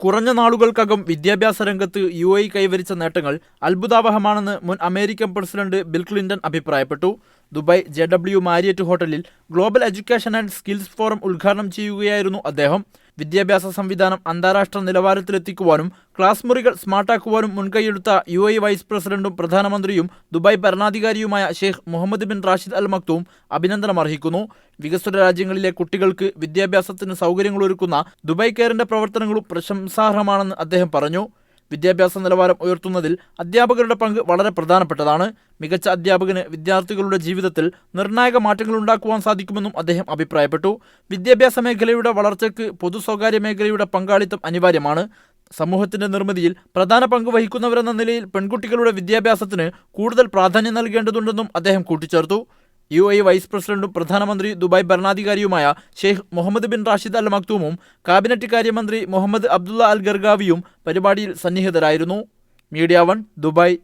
കുറഞ്ഞ നാളുകൾക്കകം വിദ്യാഭ്യാസ രംഗത്ത് യു എ കൈവരിച്ച നേട്ടങ്ങൾ അത്ഭുതാവഹമാണെന്ന് മുൻ അമേരിക്കൻ പ്രസിഡന്റ് ബിൽ ക്ലിന്റൺ അഭിപ്രായപ്പെട്ടു. ദുബായ് ജെ ഡബ്ല്യു മാരിയറ്റ് ഹോട്ടലിൽ global education and skills forum ഉദ്ഘാടനം ചെയ്യുകയായിരുന്നു അദ്ദേഹം. വിദ്യാഭ്യാസ സംവിധാനം അന്താരാഷ്ട്ര നിലവാരത്തിലെത്തിക്കുവാനും ക്ലാസ് മുറികൾ സ്മാർട്ടാക്കുവാനും മുൻകൈയെടുത്ത യു എ വൈസ് പ്രസിഡന്റും പ്രധാനമന്ത്രിയും Dubai ഭരണാധികാരിയുമായ Sheikh Mohammed bin Rashid Al Maktoum അഭിനന്ദനം അർഹിക്കുന്നു വികസ്വര രാജ്യങ്ങളിലെ കുട്ടികൾക്ക് വിദ്യാഭ്യാസത്തിന് സൗകര്യങ്ങളൊരുക്കുന്ന ദുബായ് കെയറിന്റെ പ്രവർത്തനങ്ങളും പ്രശംസാർഹമാണെന്ന് അദ്ദേഹം പറഞ്ഞു. വിദ്യാഭ്യാസ നിലവാരം ഉയർത്തുന്നതിൽ അധ്യാപകരുടെ പങ്ക് വളരെ പ്രധാനപ്പെട്ടതാണ്. മികച്ച അധ്യാപകന് വിദ്യാർത്ഥികളുടെ ജീവിതത്തിൽ നിർണായക മാറ്റങ്ങൾ ഉണ്ടാക്കുവാൻ സാധിക്കുമെന്നും അദ്ദേഹം അഭിപ്രായപ്പെട്ടു. വിദ്യാഭ്യാസ മേഖലയുടെ വളർച്ചയ്ക്ക് പൊതു സ്വകാര്യ മേഖലയുടെ പങ്കാളിത്തം അനിവാര്യമാണ്. സമൂഹത്തിന്റെ നിർമ്മിതിയിൽ പ്രധാന പങ്ക് വഹിക്കുന്നവരെന്ന നിലയിൽ പെൺകുട്ടികളുടെ വിദ്യാഭ്യാസത്തിന് കൂടുതൽ പ്രാധാന്യം നൽകേണ്ടതുണ്ടെന്നും അദ്ദേഹം കൂട്ടിച്ചേർത്തു. യു എ വൈസ് പ്രസിഡന്റും പ്രധാനമന്ത്രി Dubai ഭരണാധികാരിയുമായ Sheikh Mohammed bin Rashid Al മക്തൂമും cabinet കാര്യമന്ത്രി മുഹമ്മദ് അബ്ദുള്ള അൽ ഗർഗാവിയും പരിപാടിയിൽ സന്നിഹിതരായിരുന്നു. Media One Dubai.